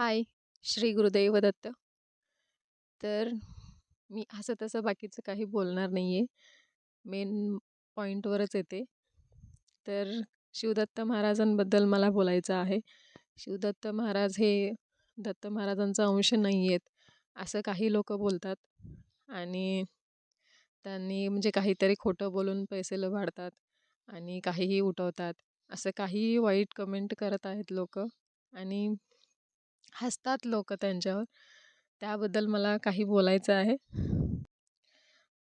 हाय श्री गुरुदैव दत्त. तर मी असं तसं बाकीचं काही बोलणार नाही आहे मेन पॉईंटवरच येते. तर शिवदत्त महाराजांबद्दल मला बोलायचं आहे. शिवदत्त महाराज हे दत्त महाराजांचा अंश नाही आहेत असं काही लोक बोलतात. आणि त्यांनी म्हणजे काहीतरी खोटं बोलून पैसे लबाडतात आणि काहीही उठवतात. असं काहीही वाईट कमेंट करत आहेत लोक. आणि हसतात लोक त्यांच्यावर. त्याबद्दल मला काही बोलायचं आहे.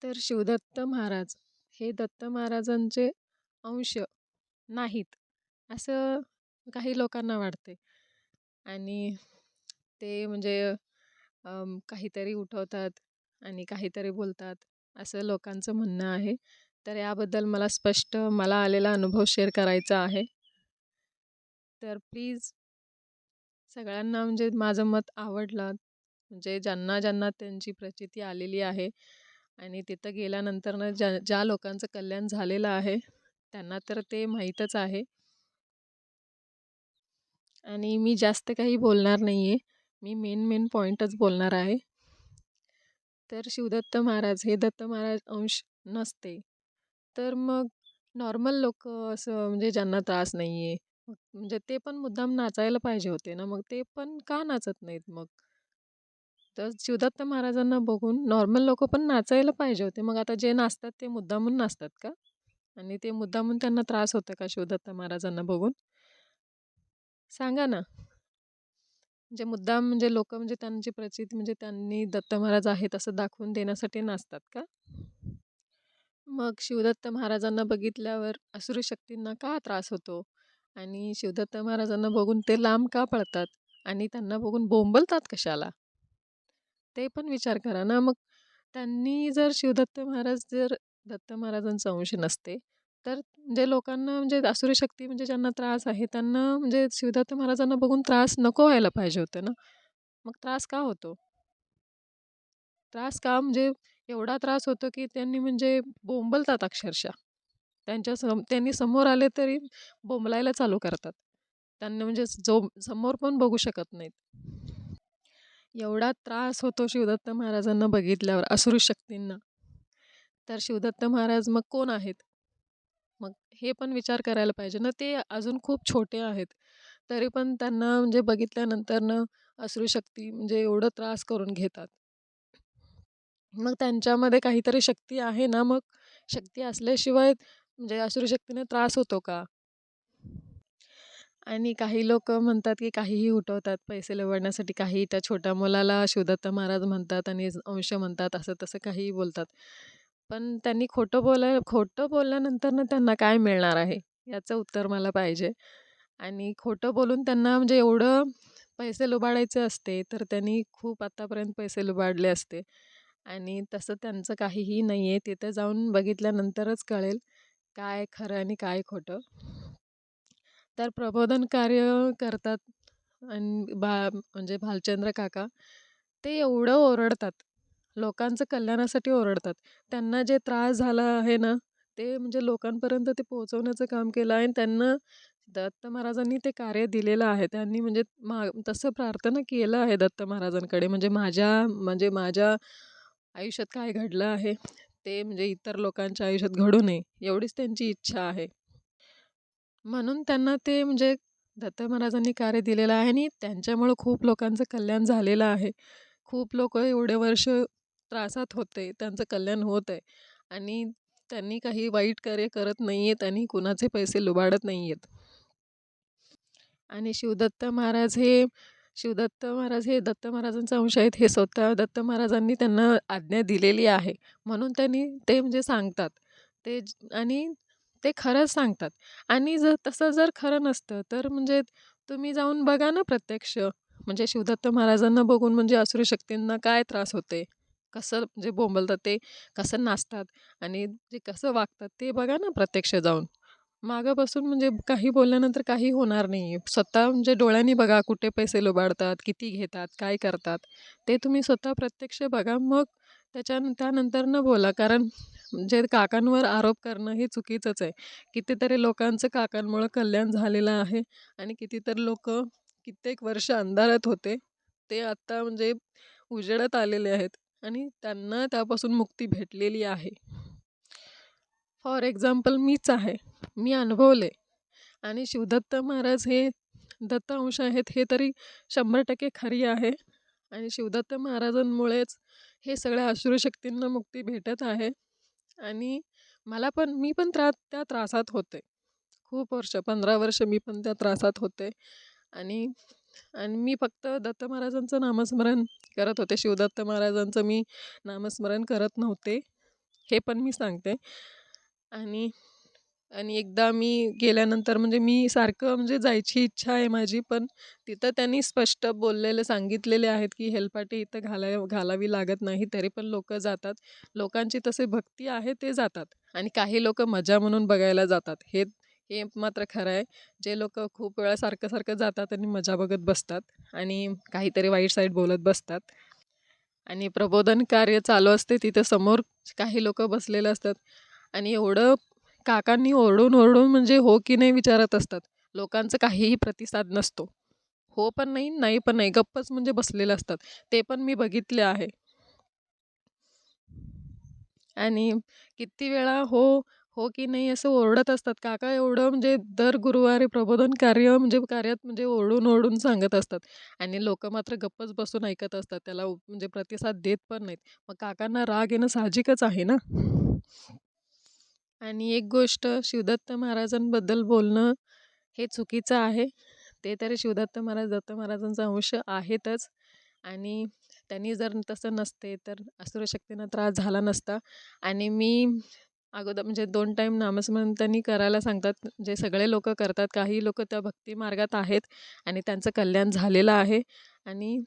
तर शिवदत्त महाराज हे दत्त महाराजांचे अंश नाहीत असं काही लोकांना वाटते. आणि ते म्हणजे काहीतरी उठवतात आणि काहीतरी बोलतात असं लोकांचं म्हणणं आहे. तर याबद्दल मला स्पष्ट मला आलेला अनुभव शेअर करायचा आहे. तर प्लीज सगळ्यांना म्हणजे माझं मत आवडलं. म्हणजे ज्यांना ज्यांना त्यांची प्रचिती आलेली आहे आणि तिथं गेल्यानंतरनं ज्या ज्या लोकांचं कल्याण झालेलं आहे त्यांना तर ते माहीतच आहे. आणि मी जास्त काही बोलणार नाही आहे मी मेन मेन पॉईंटच बोलणार आहे. तर शिवदत्त महाराज हे दत्त महाराज अंश नसते. तर मग नॉर्मल लोक असं म्हणजे ज्यांना त्रास नाही आहे म्हणजे ते पण मुद्दाम नाचायला पाहिजे होते ना मग ते पण का नाचत नाहीत मग? तर शिवदत्त महाराजांना बघून नॉर्मल लोक पण नाचायला पाहिजे होते. मग आता जे नाचतात ते मुद्दामून नाचतात का? आणि ते मुद्दामून त्यांना त्रास होतो का शिवदत्त महाराजांना बघून? सांगा ना. म्हणजे मुद्दाम म्हणजे लोक म्हणजे त्यांची प्रचिती म्हणजे त्यांनी दत्त महाराज आहेत असं दाखवून देण्यासाठी नाचतात का? मग शिवदत्त महाराजांना बघितल्यावर असुरी शक्तींना का त्रास होतो? आणि शिवदत्त महाराजांना बघून ते लांब का पळतात? आणि त्यांना बघून बोंबलतात कशाला? ते पण विचार करा ना मग. त्यांनी जर शिवदत्त महाराज जर दत्त महाराजांचा अंश नसते तर जे लोकांना म्हणजे आसुरी शक्ती म्हणजे ज्यांना त्रास आहे त्यांना म्हणजे शिवदत्त महाराजांना बघून त्रास नको व्हायला पाहिजे होतं ना? मग त्रास का होतो? त्रास का म्हणजे एवढा त्रास होतो की त्यांनी म्हणजे बोंबलतात अक्षरशः. त्यांच्या सम त्यांनी समोर आले तरी बोंबलायला चालू करतात. त्यांना म्हणजे जो समोर पण बघू शकत नाहीत. एवढा त्रास होतो शिवदत्त महाराजांना बघितल्यावर असुर शक्तींना. तर शिवदत्त महाराज मग कोण आहेत? मग हे पण विचार करायला पाहिजे ना ते अजून खूप छोटे आहेत. तरी पण त्यांना म्हणजे बघितल्यानंतर ना शक्ती म्हणजे एवढं त्रास करून घेतात. मग त्यांच्यामध्ये काहीतरी शक्ती आहे ना मग? शक्ती असल्याशिवाय म्हणजे असुरशक्तीने त्रास होतो का? आणि काही लोक म्हणतात की काहीही उठवतात पैसे लवडण्यासाठी काही त्या छोट्या मुलाला शिवदत्त महाराज म्हणतात आणि अंश म्हणतात असं तसं काहीही बोलतात. पण त्यांनी खोटं बोलाय खोटं बोलल्यानंतर त्यांना काय मिळणार आहे? याचं उत्तर मला पाहिजे. आणि खोटं बोलून त्यांना म्हणजे एवढं पैसे लुबाडायचे असते तर त्यांनी खूप आत्तापर्यंत पैसे लुबाडले असते. आणि तसं त्यांचं काहीही नाही आहे तिथं जाऊन बघितल्यानंतरच कळेल काय खरं आणि काय खोटं. तर प्रबोधन कार्य करतात आणि बा म्हणजे भालचंद्र काका ते एवढं ओरडतात. लोकांचं कल्याणासाठी ओरडतात. त्यांना जे त्रास झाला आहे ना ते म्हणजे लोकांपर्यंत ते पोहोचवण्याचं काम केलं आहे. आणि त्यांना दत्त महाराजांनी ते कार्य दिलेलं आहे. त्यांनी म्हणजे मा तसं प्रार्थना केलं आहे दत्त महाराजांकडे. म्हणजे माझ्या म्हणजे माझ्या आयुष्यात काय घडलं आहे ते म्हणजे इतर लोकांच्या आयुष्यात घडू नये एवढीच त्यांची इच्छा आहे. म्हणून त्यांना ते म्हणजे दत्त महाराजांनी कार्य दिलेलं आहे आणि त्यांच्यामुळं खूप लोकांचं कल्याण झालेलं आहे. खूप लोक एवढे वर्ष त्रासात होते त्यांचं कल्याण होत आहे आणि त्यांनी काही वाईट कार्य करत नाही आहेत आणि कुणाचे पैसे लुबाडत नाही आहेत आणि शिवदत्त महाराज हे शिवदत्त महाराज हे दत्त महाराजांचा अंश आहेत हे स्वतः दत्त महाराजांनी त्यांना आज्ञा दिलेली आहे. म्हणून त्यांनी ते म्हणजे सांगतात. ते आणि ते खरंच सांगतात. आणि जर तसं जर खरं नसतं तर म्हणजे तुम्ही जाऊन बघा ना प्रत्यक्ष. म्हणजे शिवदत्त महाराजांना बघून म्हणजे असुरी शक्तींना काय त्रास होते? कसं म्हणजे बोंबलतात ते कसं नाचतात आणि जे कसं वागतात ते बघा ना प्रत्यक्ष जाऊन. मागं बसून म्हणजे काही बोलल्यानंतर काही होणार नाही स्वतः म्हणजे डोळ्यांनी बघा कुठे पैसे लुबाडतात किती घेतात काय करतात. ते तुम्ही स्वतः प्रत्यक्ष बघा. मग त्याच्या त्यानंतर न बोला. कारण जे काकांवर आरोप करणं हे चुकीचंच आहे. कितीतरी लोकांचं काकांमुळं कल्याण झालेलं आहे आणि कितीतरी लोक कित्येक वर्ष अंधारात होते. ते आत्ता म्हणजे उजेडात आलेले आहेत आणि त्यांना त्यापासून मुक्ती भेटलेली आहे. फॉर एक्झाम्पल मीच आहे. मी अनुभवले आणि शिवदत्त महाराज हे दत्त अंश आहेत हे तरी शंभर टक्के खरी आहे. आणि शिवदत्त महाराजांमुळेच हे सगळ्या अश्रुशक्तींना शक्तींना मुक्ती भेटत आहे. आणि मला पण मी पण त्रा त्या त्रासात होते. खूप वर्ष पंधरा वर्ष मी पण त्या त्रासात होते. आणि आणि मी फक्त दत्त महाराजांचं नामस्मरण करत होते. शिवदत्त महाराजांचं मी नामस्मरण करत नव्हते. हे पण मी सांगते. आणि आणि एकदा मी गेल्यानंतर म्हणजे मी सारखं म्हणजे जायची इच्छा आहे माझी पण तिथं त्यांनी स्पष्ट बोललेले सांगितलेले आहेत की हेलपाटी इथं घालाय घालावी लागत नाही तरी पण लोक जातात. लोकांची तसे भक्ती आहे ते जातात. आणि काही लोक मजा म्हणून बघायला जातात. हे हे मात्र खरं आहे. जे लोक खूप वेळा सारखं सारखं जातात आणि मजा बघत बसतात आणि काहीतरी वाईट साईड बोलत बसतात. आणि प्रबोधन कार्य चालू असते तिथं समोर काही लोक बसलेले असतात. आणि एवढं काकांनी ओरडून ओरडून म्हणजे हो की नाही विचारत असतात. लोकांचं काहीही प्रतिसाद नसतो. हो पण नाही नाही पण नाही गप्पच म्हणजे बसलेले असतात. ते पण मी बघितले आहे. आणि किती वेळा हो हो की नाही असं ओरडत असतात. काका एवढं म्हणजे दर गुरुवारी प्रबोधन कार्य म्हणजे कार्यात म्हणजे ओरडून ओरडून सांगत असतात. आणि लोक मात्र गप्पच बसून ऐकत असतात. त्याला म्हणजे प्रतिसाद देत पण नाहीत. मग काकांना राग येणं साहजिकच आहे ना? आणि एक गोष्ट शिवदत्त महाराजांबद्दल बोलणं हे चुकीचं आहे. ते तरी शिवदत्त महाराज दत्त महाराजांचा अंश आहेतच. आणि त्यांनी जर तसं नसते तर असुरशक्तींना त्रास झाला नसता. आणि मी अगोदर म्हणजे दोन टाईम नामस्मरण त्यांनी करायला सांगतात जे सगळे लोक करतात काही लोक त्या भक्ती मार्गात आहेत आणि त्यांचं कल्याण झालेलं आहे. आणि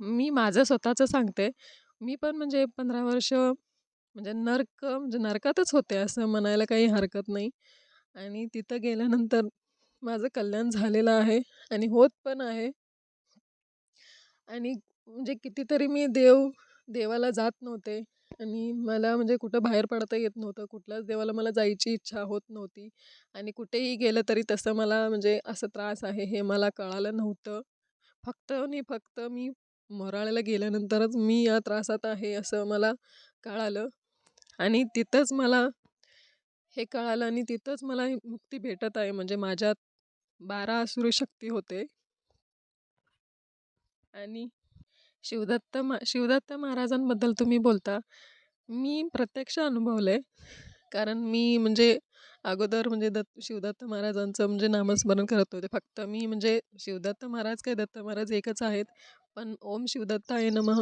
मी माझं स्वतःचं सांगते. मी पण म्हणजे पंधरा वर्ष म्हणजे नर्क म्हणजे नरकातच होते असं म्हणायला काही हरकत नाही. आणि तिथं गेल्यानंतर माझं कल्याण झालेलं आहे आणि होत पण आहे. आणि म्हणजे कितीतरी मी देव देवाला जात नव्हते. आणि मला म्हणजे कुठं बाहेर पडता येत नव्हतं. कुठल्याच देवाला मला जायची इच्छा होत नव्हती. आणि कुठेही गेलं तरी तसं मला म्हणजे असं त्रास आहे हे मला कळालं नव्हतं. फक्त आणि फक्त मी मराळ्याला गेल्यानंतरच मी या त्रासात आहे असं मला कळालं. आणि तिथंच मला हे कळालं आणि तिथंच मला मुक्ती भेटत आहे. म्हणजे माझ्यात बारा असुरी शक्ती होते. आणि शिवदत्त मा शिवदत्त महाराजांबद्दल तुम्ही बोलता मी प्रत्यक्ष अनुभवलं आहे कारण मी म्हणजे अगोदर म्हणजे दत्त शिवदत्त महाराजांचं म्हणजे नामस्मरण करत होते. फक्त मी म्हणजे शिवदत्त महाराज काय दत्त महाराज एकच आहेत. पण ओम शिवदत्त आहे नमः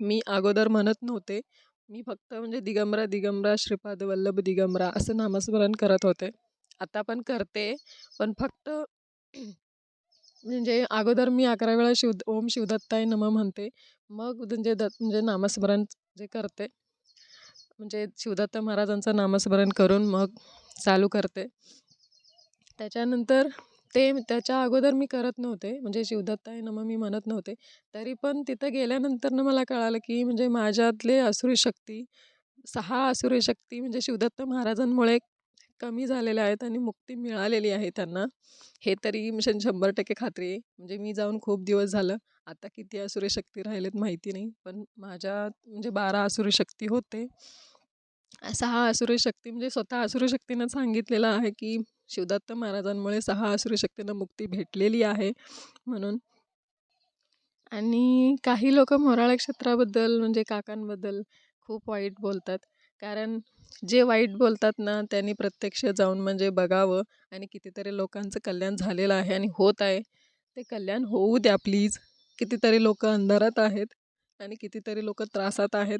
मी अगोदर म्हणत नव्हते. मी फक्त म्हणजे दिगंबरा दिगंबरा श्रीपाद वल्लभ दिगंबरा असं नामस्मरण करत होते. आता पण करते पण फक्त म्हणजे अगोदर मी अकरा वेळा शिव ओम शिवदत्ताय नम म्हणते. मग म्हणजे दत्त म्हणजे नामस्मरण जे करते म्हणजे शिवदत्त महाराजांचं नामस्मरण करून मग चालू करते. त्याच्यानंतर ते त्याच्या अगोदर मी करत नव्हते. म्हणजे शिवदत्ताय नम मी म्हणत नव्हते. तरी पण तिथं गेल्यानंतरनं मला कळालं की म्हणजे माझ्यातले असुरी शक्ती सहा असुरी शक्ती म्हणजे शिवदत्त महाराजांमुळे कमी झालेल्या आहेत आणि मुक्ती मिळालेली आहे त्यांना. हे तरी म्हणजे शंभर टक्के खात्री आहे. म्हणजे मी जाऊन खूप दिवस झालं. आता किती असुरी शक्ती राहिलेत माहिती नाही. पण माझ्या म्हणजे बारा असुरी शक्ती होते. सहा असुरी शक्ती म्हणजे स्वतः असुरी शक्तीनं सांगितलेलं आहे की शिवदत्त महाराजांमुळे सहा असुरी शक्तींना मुक्ती भेटलेली आहे म्हणून. आणि काही लोक मोराळा क्षेत्राबद्दल म्हणजे काकांबद्दल खूप वाईट बोलतात. कारण जे वाईट बोलतात ना त्यांनी प्रत्यक्ष जाऊन म्हणजे बघावं आणि कितीतरी लोकांचं कल्याण झालेलं आहे आणि होत आहे. ते कल्याण होऊ द्या प्लीज. कितीतरी लोक अंधारात आहेत आणि कितीतरी लोक त्रासात आहेत.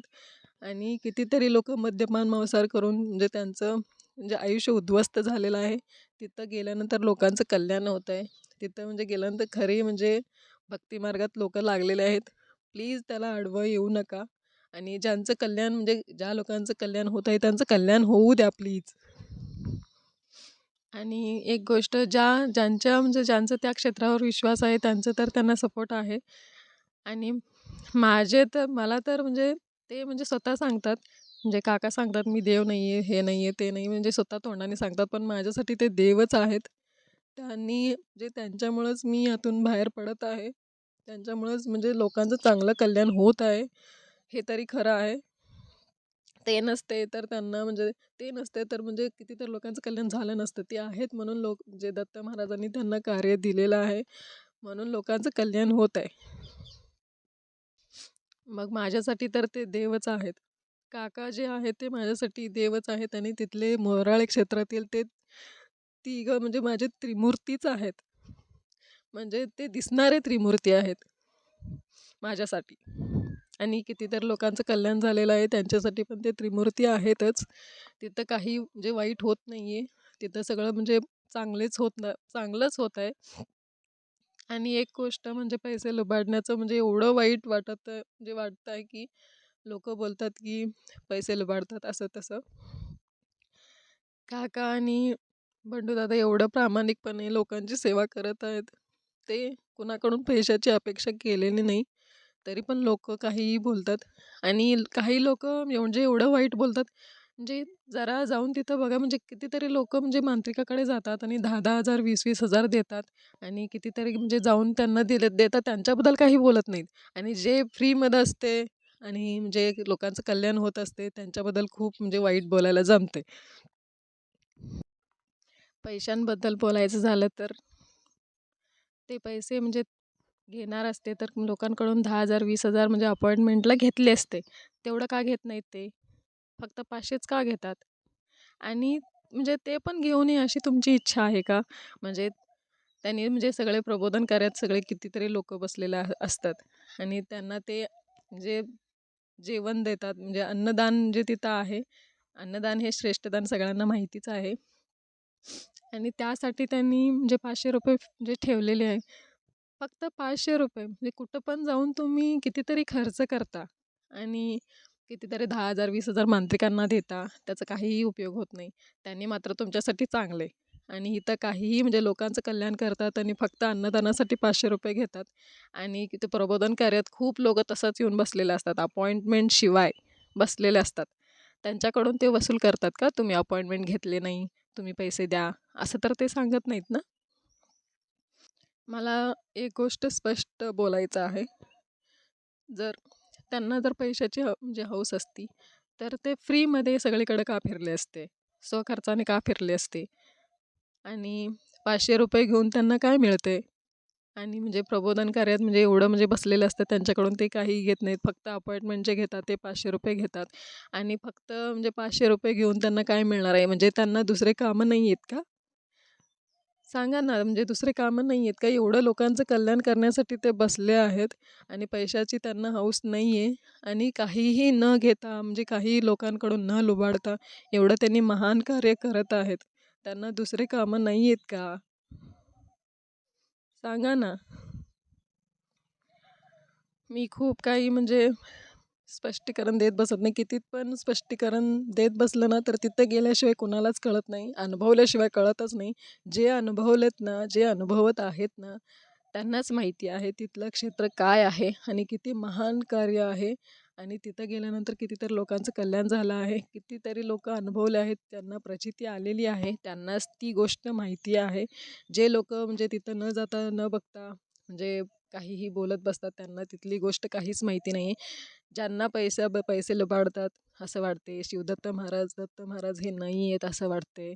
आणि कितीतरी लोक मद्यपान मांसाहार करून म्हणजे त्यांचं म्हणजे आयुष्य उद्ध्वस्त झालेलं आहे. तिथं गेल्यानंतर लोकांचं कल्याण होत आहे. तिथं म्हणजे गेल्यानंतर खरी म्हणजे भक्तिमार्गात लोक लागलेले आहेत. प्लीज त्याला आडवं येऊ नका. आणि ज्यांचं कल्याण म्हणजे ज्या लोकांचं कल्याण होत आहे त्यांचं कल्याण होऊ द्या प्लीज. आणि एक गोष्ट ज्या ज्यांच्या म्हणजे ज्यांचं त्या क्षेत्रावर विश्वास आहे त्यांचं तर त्यांना सपोर्ट आहे. आणि माझे तर मला तर म्हणजे ते म्हणजे स्वतः सांगतात. म्हणजे काका सांगतात मी देव नाही आहे हे नाही आहे ते नाही म्हणजे स्वतः तोंडाने सांगतात पण माझ्यासाठी ते देवच आहेत. त्यांनी म्हणजे जे त्यांच्यामुळंच मी यातून बाहेर पडत आहे. त्यांच्यामुळंच म्हणजे लोकांचं चांगलं कल्याण होत आहे. हे तरी खरं आहे. ते नसते तर त्यांना म्हणजे ते नसते तर म्हणजे किती तर लोकांचं कल्याण झालं नसतं. ते आहेत म्हणून लोक जे दत्त महाराजांनी त्यांना कार्य दिलेलं आहे. म्हणून लोकांचं कल्याण होत आहे. मग माझ्यासाठी तर ते देवच आहेत. काका जे आहेत ते माझ्यासाठी देवच आहेत आणि तिथले मोराळे क्षेत्रातील ते तिघं म्हणजे माझे त्रिमूर्तीच आहेत. म्हणजे ते दिसणारे त्रिमूर्ती आहेत. माझ्यासाठी. आणि कितीतरी लोकांचं कल्याण झालेलं आहे त्यांच्यासाठी पण ते त्रिमूर्ती आहेतच. तिथं काही म्हणजे वाईट होत नाही आहे तिथं सगळं म्हणजे चांगलेच होत ना चांगलंच होत आहे. आणि एक गोष्ट म्हणजे पैसे लुबाडण्याचं म्हणजे एवढं वाईट वाटत म्हणजे वाटतं आहे की लोक बोलतात की पैसे लुबाडतात असं तसं. काका आणि बंडूदादा एवढं प्रामाणिकपणे लोकांची सेवा करत आहेत ते कुणाकडून पैशाची अपेक्षा केलेली नाही तरी पण लोक काहीही बोलतात. आणि काही लोक म्हणजे एवढं वाईट बोलतात म्हणजे जरा जाऊन तिथं बघा म्हणजे कितीतरी लोक म्हणजे मांत्रिकाकडे जातात आणि दहा दहा हजार वीस वीस हजार देतात आणि कितीतरी म्हणजे जाऊन त्यांना दिले देतात. त्यांच्याबद्दल काही बोलत नाहीत. आणि जे फ्रीमध्ये असते आणि म्हणजे लोकांचं कल्याण होत असते त्यांच्याबद्दल खूप म्हणजे वाईट बोलायला जमते. पैशांबद्दल बोलायचं झालं तर ते पैसे म्हणजे घेणार असते तर लोकांकडून दहा हजार वीस हजार म्हणजे अपॉइंटमेंटला घेतले असते. तेवढं का घेत नाहीत ते? फक्त पाचशेच का घेतात? आणि म्हणजे ते पण घेऊन ये अशी तुमची इच्छा आहे का? म्हणजे त्यांनी म्हणजे सगळे प्रबोधन करत सगळे कितीतरी लोक बसलेले असतात आणि त्यांना ते जे जेवण देतात म्हणजे अन्नदान जे तिथं आहे अन्नदान हे श्रेष्ठदान सगळ्यांना माहितीच आहे. आणि त्यासाठी त्यांनी म्हणजे पाचशे रुपये जे ठेवलेले आहे फक्त पाचशे रुपये. म्हणजे कुठं पण जाऊन तुम्ही कितीतरी खर्च करता आणि कितीतरी दहा हजार वीस हजार मांत्रिकांना देता त्याचा काहीही उपयोग होत नाही. त्यांनी मात्र तुमच्यासाठी चांगले. आणि इथं काहीही म्हणजे लोकांचं कल्याण करतात आणि फक्त अन्नदानासाठी पाचशे रुपये घेतात. आणि तिथे प्रबोधन कार्यात खूप लोक तसंच येऊन बसलेले असतात. अपॉइंटमेंट शिवाय बसलेले असतात. त्यांच्याकडून ते वसूल करतात का? तुम्ही अपॉइंटमेंट घेतले नाही तुम्ही पैसे द्या असं तर ते सांगत नाहीत ना? मला एक गोष्ट स्पष्ट बोलायचं आहे. जर त्यांना जर पैशाची ह म्हणजे हौस असती तर ते फ्रीमध्ये सगळीकडे का फिरले असते? स्वखर्चाने का फिरले असते? आणि पाचशे रुपये घेऊन त्यांना काय मिळते? आणि म्हणजे प्रबोधन कार्यात म्हणजे एवढं म्हणजे बसलेलं असतं त्यांच्याकडून ते काही घेत नाहीत. फक्त अपॉइंटमेंट जे घेतात ते पाचशे रुपये घेतात. आणि फक्त म्हणजे पाचशे रुपये घेऊन त्यांना काय मिळणार आहे? म्हणजे त्यांना दुसरे कामं नाही आहेत का? सांगा ना म्हणजे दुसरे कामं नाही आहेत का? एवढं लोकांचं कल्याण करण्यासाठी ते बसले आहेत आणि पैशाची त्यांना हौस नाही आहे आणि काहीही न घेता म्हणजे काही लोकांकडून न लुबाडता एवढं त्यांनी महान कार्य करत आहेत. त्यांना दुसरे कामं नाही आहेत का? सांगा ना. मी खूप काही म्हणजे स्पष्टीकरण देत बसत नाही. कितीत पण स्पष्टीकरण देत बसलं ना तर तिथं गेल्याशिवाय कोणालाच कळत नाही. अनुभवल्याशिवाय कळतच नाही. जे अनुभवलेत ना जे अनुभवत आहेत ना त्यांनाच माहिती आहे तिथलं क्षेत्र काय आहे आणि किती महान कार्य आहे. आणि तिथं गेल्यानंतर कितीतरी लोकांचं कल्याण झालं आहे. कितीतरी लोक अनुभवले आहेत. त्यांना प्रचिती आलेली आहे. त्यांनाच ती गोष्ट माहिती आहे. जे लोक म्हणजे तिथं न जाता न बघता म्हणजे काहीही बोलत बसतात त्यांना तिथली गोष्ट काहीच माहिती नाही ज्यांना पैसा ब पैसे लुबाडतात असं वाटते. शिवदत्त महाराज दत्त महाराज हे नाही आहेत असं वाटते.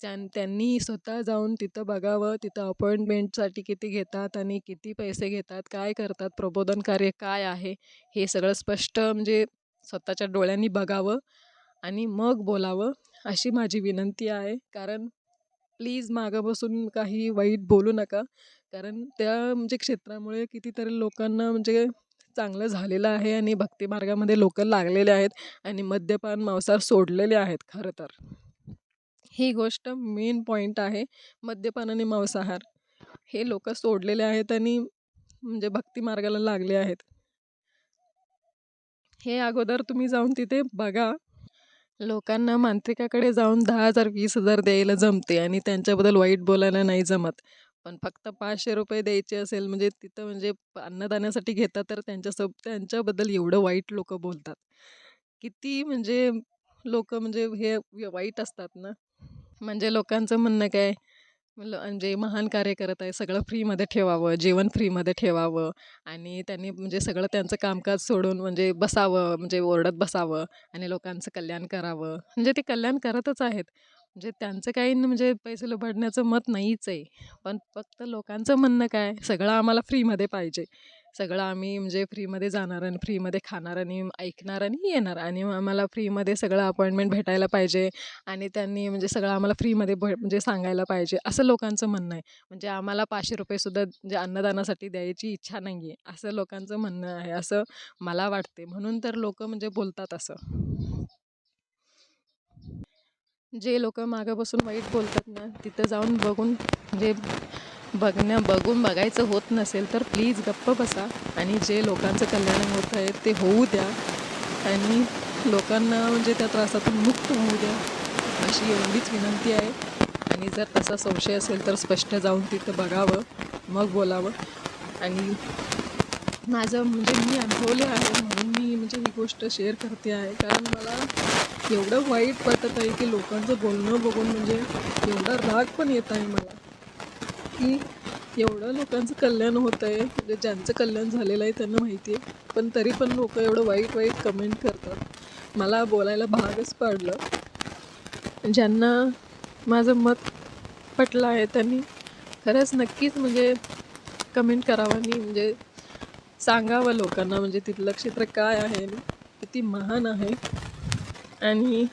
त्यां त्यांनी स्वतः जाऊन तिथं बघावं तिथं अपॉइंटमेंटसाठी किती घेतात आणि किती पैसे घेतात काय करतात प्रबोधन कार्य काय आहे हे सगळं स्पष्ट म्हणजे स्वतःच्या डोळ्यांनी बघावं आणि मग बोलावं अशी माझी विनंती आहे. कारण प्लीज मागं बसून काही वाईट बोलू नका. कारण त्या म्हणजे क्षेत्रामुळे कितीतरी लोकांना म्हणजे चांगलं झालेलं आहे आणि भक्तिमार्गामध्ये लोक लागलेले आहेत आणि मद्यपान मांसाहार सोडलेले आहेत खरं तर. ही गोष्ट मेन पॉईंट आहे मद्यपान आणि मांसाहार. हे लोक सोडलेले आहेत आणि म्हणजे भक्तिमार्गाला लागले आहेत. हे अगोदर तुम्ही जाऊन तिथे बघा. लोकांना मांत्रिकाकडे जाऊन दहा हजार वीस हजार द्यायला जमते आणि त्यांच्याबद्दल वाईट बोलायला नाही जमत. पण फक्त पाचशे रुपये द्यायचे असेल म्हणजे तिथं म्हणजे अन्नदानासाठी घेतात तर त्यांच्यासोब त्यांच्याबद्दल एवढं वाईट लोक बोलतात. किती म्हणजे लोक म्हणजे हे वाईट असतात ना. म्हणजे लोकांचं म्हणणं काय? म्हणजे महान कार्य करत आहे सगळं फ्रीमध्ये ठेवावं जेवण फ्रीमध्ये ठेवावं आणि त्यांनी म्हणजे सगळं त्यांचं कामकाज सोडून म्हणजे बसावं म्हणजे ओरडत बसावं आणि लोकांचं कल्याण करावं. म्हणजे ते कल्याण करतच आहेत. म्हणजे त्यांचं काही न- म्हणजे पैसे लुबाडण्याचं मत नाहीच आहे. पण फक्त लोकांचं म्हणणं काय? सगळं आम्हाला फ्रीमध्ये पाहिजे. सगळं आम्ही म्हणजे फ्रीमध्ये जाणार आणि फ्रीमध्ये खाणार आणि ऐकणार आणि येणार आणि आम्हाला फ्रीमध्ये सगळं अपॉइंटमेंट भेटायला पाहिजे आणि त्यांनी म्हणजे सगळं आम्हाला फ्रीमध्ये भ म्हणजे सांगायला पाहिजे असं लोकांचं म्हणणं आहे. म्हणजे आम्हाला पाचशे रुपयेसुद्धा म्हणजे अन्नदानासाठी द्यायची इच्छा नाही आहे असं लोकांचं म्हणणं आहे. असं मला वाटते म्हणून तर लोक म्हणजे बोलतात असं. जे लोक मागं बसून वाईट बोलतात ना तिथं जाऊन बघून म्हणजे बघण्या बघून बघायचं होत नसेल तर प्लीज गप्प बसा आणि जे लोकांचं कल्याण होत आहे ते होऊ द्या आणि लोकांना म्हणजे त्या त्रासातून मुक्त होऊ द्या अशी एवढीच विनंती आहे. आणि जर तसा संशय असेल तर स्पष्ट जाऊन तिथं बघावं मग बोलावं. आणि माझं म्हणजे मी अनुभवले आहे म्हणून मी म्हणजे ही गोष्ट शेअर करते आहे. कारण मला एवढं वाईट वाटत आहे की लोकांचं बोलणं बघून म्हणजे एवढा राग पण येत आहे मला. की एवढं लोकांचं कल्याण होत आहे म्हणजे ज्यांचं कल्याण झालेलं आहे त्यांना माहिती आहे पण तरी पण लोक एवढं वाईट वाईट कमेंट करतात. मला बोलायला भागच पाडलं. ज्यांना माझं मत पटलं आहे त्यांनी खरंच नक्कीच म्हणजे कमेंट करावं आणि म्हणजे सांगावं लोकांना म्हणजे तिथलं क्षेत्र काय आहे आणि किती महान आहे. आणि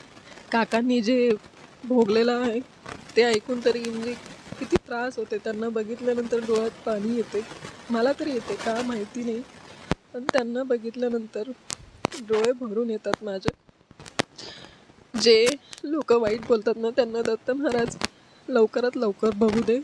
काकांनी जे भोगलेलं आहे ते ऐकून तरी म्हणजे किती त्रास होते. त्यांना बघितल्यानंतर डोळ्यात पाणी येते. मला तरी येते का माहिती नाही. पण त्यांना बघितल्यानंतर डोळे भरून येतात माझे. जे लोक वाईट बोलतात ना त्यांना दत्त महाराज लवकरात लवकर बघू दे.